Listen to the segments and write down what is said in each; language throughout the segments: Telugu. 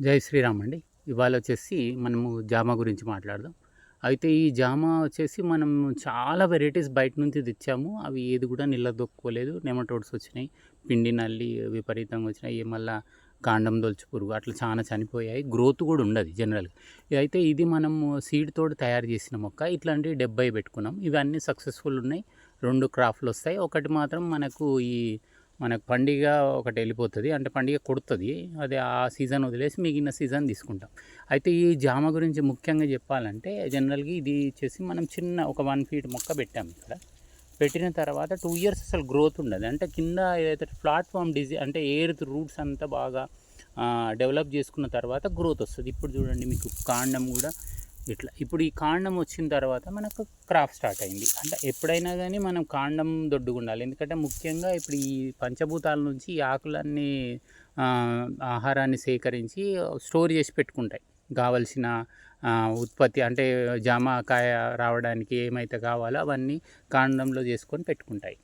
జై శ్రీరామ్ అండి. ఇవాళ వచ్చేసి మనము జామ గురించి మాట్లాడదాం. అయితే ఈ జామ వచ్చేసి మనం చాలా వెరైటీస్ బయట నుంచి తెచ్చాము. అవి ఏది కూడా నిలదొక్కుకోలేదు నెమటోడ్స్ వచ్చినాయి. పిండి నల్లి విపరీతంగా వచ్చినాయి. మళ్ళీ కాండం దొల్చి పురుగు అట్లా చాలా చనిపోయాయి. గ్రోత్ కూడా ఉండదు జనరల్గా. అయితే ఇది మనం సీడ్ తోటి తయారు చేసిన మొక్క. ఇట్లాంటివి డెబ్బై పెట్టుకున్నాం. ఇవన్నీ సక్సెస్ఫుల్ ఉన్నాయి. రెండు క్రాఫ్ట్లు వస్తాయి. ఒకటి మాత్రం మనకు ఈ మనకు పండుగ ఒకటి వెళ్ళిపోతుంది. అంటే పండుగ కొడుతుంది. అది ఆ సీజన్ వదిలేసి మిగిలిన సీజన్ తీసుకుంటాం. అయితే ఈ జామ గురించి ముఖ్యంగా చెప్పాలంటే జనరల్గా ఇది వచ్చేసి మనం చిన్న ఒక వన్ ఫీట్ మొక్క పెట్టాము ఇక్కడ. పెట్టిన తర్వాత టూ ఇయర్స్ అసలు గ్రోత్ ఉండదు. అంటే కింద ఏదైతే ప్లాట్ఫామ్ డిజీ అంటే ఎయిర్ రూట్స్ అంతా బాగా డెవలప్ చేసుకున్న తర్వాత గ్రోత్ వస్తుంది. ఇప్పుడు చూడండి మీకు కాండం కూడా ఇట్లా. ఇప్పుడు ఈ కాండం వచ్చిన తర్వాత మనకు క్రాప్ స్టార్ట్ అయింది. అంటే ఎప్పుడైనా కానీ మనం కాండం దొడ్డుగా ఉండాలి ఎందుకంటే ముఖ్యంగా ఇప్పుడు ఈ పంచభూతాల నుంచి ఈ ఆకులన్నీ ఆహారాన్ని సేకరించి స్టోర్ చేసి పెట్టుకుంటాయి. కావలసిన ఉత్పత్తి అంటే జామకాయ రావడానికి ఏమైతే కావాలో అవన్నీ కాండంలో చేసుకొని పెట్టుకుంటాయి.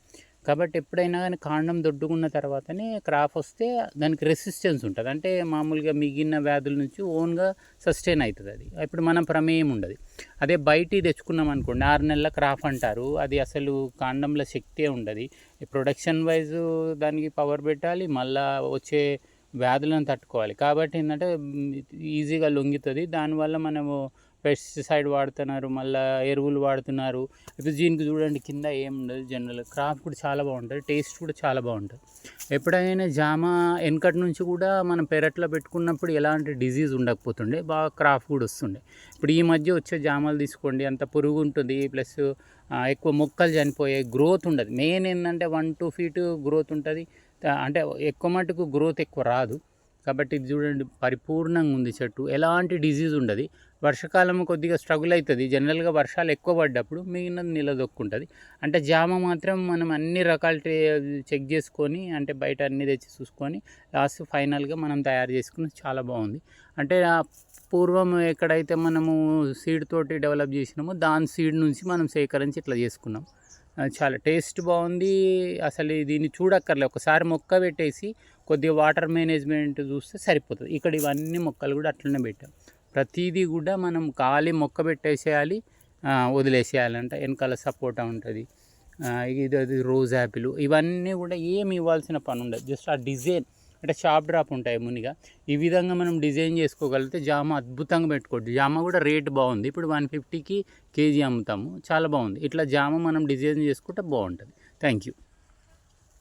కాబట్టి ఎప్పుడైనా కానీ కాండం దొడ్డుకున్న తర్వాతనే క్రాప్ వస్తే దానికి రెసిస్టెన్స్ ఉంటుంది. అంటే మామూలుగా మిగిలిన వ్యాధుల నుంచి ఓన్గా సస్టైన్ అవుతుంది అది. ఇప్పుడు మనం ప్రమేయం ఉండదు. అదే బయట తెచ్చుకున్నాం అనుకోండి ఆరు నెలల క్రాప్ అంటారు. అది అసలు కాండంలో శక్తే ఉండదు. ప్రొడక్షన్ వైజ్ దానికి పవర్ పెట్టాలి మళ్ళా వచ్చే వ్యాధులను తట్టుకోవాలి. కాబట్టి ఏంటంటే ఈజీగా లొంగుతుంది. దానివల్ల మనము పెస్టిసైడ్ వాడుతున్నారు మళ్ళీ ఎరువులు వాడుతున్నారు. ఇప్పుడు దీనికి చూడండి కింద ఏం ఉండదు జనరల్. క్రాప్ కూడా చాలా బాగుంటుంది టేస్ట్ కూడా చాలా బాగుంటుంది. ఎప్పుడైనా జామ వెనకటి నుంచి కూడా మనం పెరట్లో పెట్టుకున్నప్పుడు ఎలాంటి డిజీజ్ ఉండకపోతుండే బాగా క్రాప్ కూడా వస్తుండే. ఇప్పుడు ఈ మధ్య వచ్చే జామలు తీసుకోండి అంత పురుగు ఉంటుంది ప్లస్ ఎక్కువ మొక్కలు చనిపోయాయి గ్రోత్ ఉండదు. మెయిన్ ఏంటంటే వన్ టూ ఫీట్ గ్రోత్ ఉంటుంది. అంటే ఎక్కువ మటుకు గ్రోత్ ఎక్కువ రాదు. కాబట్టి ఇది చూడండి పరిపూర్ణంగా ఉంది చెట్టు. ఎలాంటి డిజీజ్ ఉండదు. వర్షాకాలం కొద్దిగా స్ట్రగుల్ అవుతుంది జనరల్గా వర్షాలు ఎక్కువ పడ్డప్పుడు మిగిలినది నిలదొక్కుంటుంది అంటే జామ మాత్రం మనం అన్ని రకాల చెక్ చేసుకొని అంటే బయట అన్ని తెచ్చి చూసుకొని లాస్ట్ ఫైనల్గా మనం తయారు చేసుకుని చాలా బాగుంది. అంటే పూర్వం ఎక్కడైతే మనము సీడ్ తోటి డెవలప్ చేసినామో దాని సీడ్ నుంచి మనం సేకరించి ఇట్లా చేసుకున్నాం. చాలా టేస్ట్ బాగుంది. అసలు దీన్ని చూడక్కర్లే. ఒకసారి మొక్క పెట్టేసి కొద్దిగా వాటర్ మేనేజ్మెంట్ చూస్తే సరిపోతుంది. ఇక్కడ ఇవన్నీ మొక్కలు కూడా అట్లనే పెట్టాం. ప్రతిదీ కూడా మనం ఖాళీ మొక్క పెట్టేసేయాలి వదిలేసేయాలంట వెనకాల సపోటా ఉంటుంది. ఇది అది రోజ్ యాపిల్. ఇవన్నీ కూడా ఏమి ఇవ్వాల్సిన పని ఉండదు. జస్ట్ ఆ డిజైన్ అంటే షాప్ డ్రాప్ ఉంటాయి మునిగా. ఈ విధంగా మనం డిజైన్ చేసుకోగలిగితే జామ అద్భుతంగా పెట్టుకోవచ్చు. జామ కూడా రేట్ బాగుంది. ఇప్పుడు వన్ ఫిఫ్టీకి కేజీ అమ్ముతాము. చాలా బాగుంది. ఇట్లా జామ మనం డిజైన్ చేసుకుంటే బాగుంటుంది. Thank you.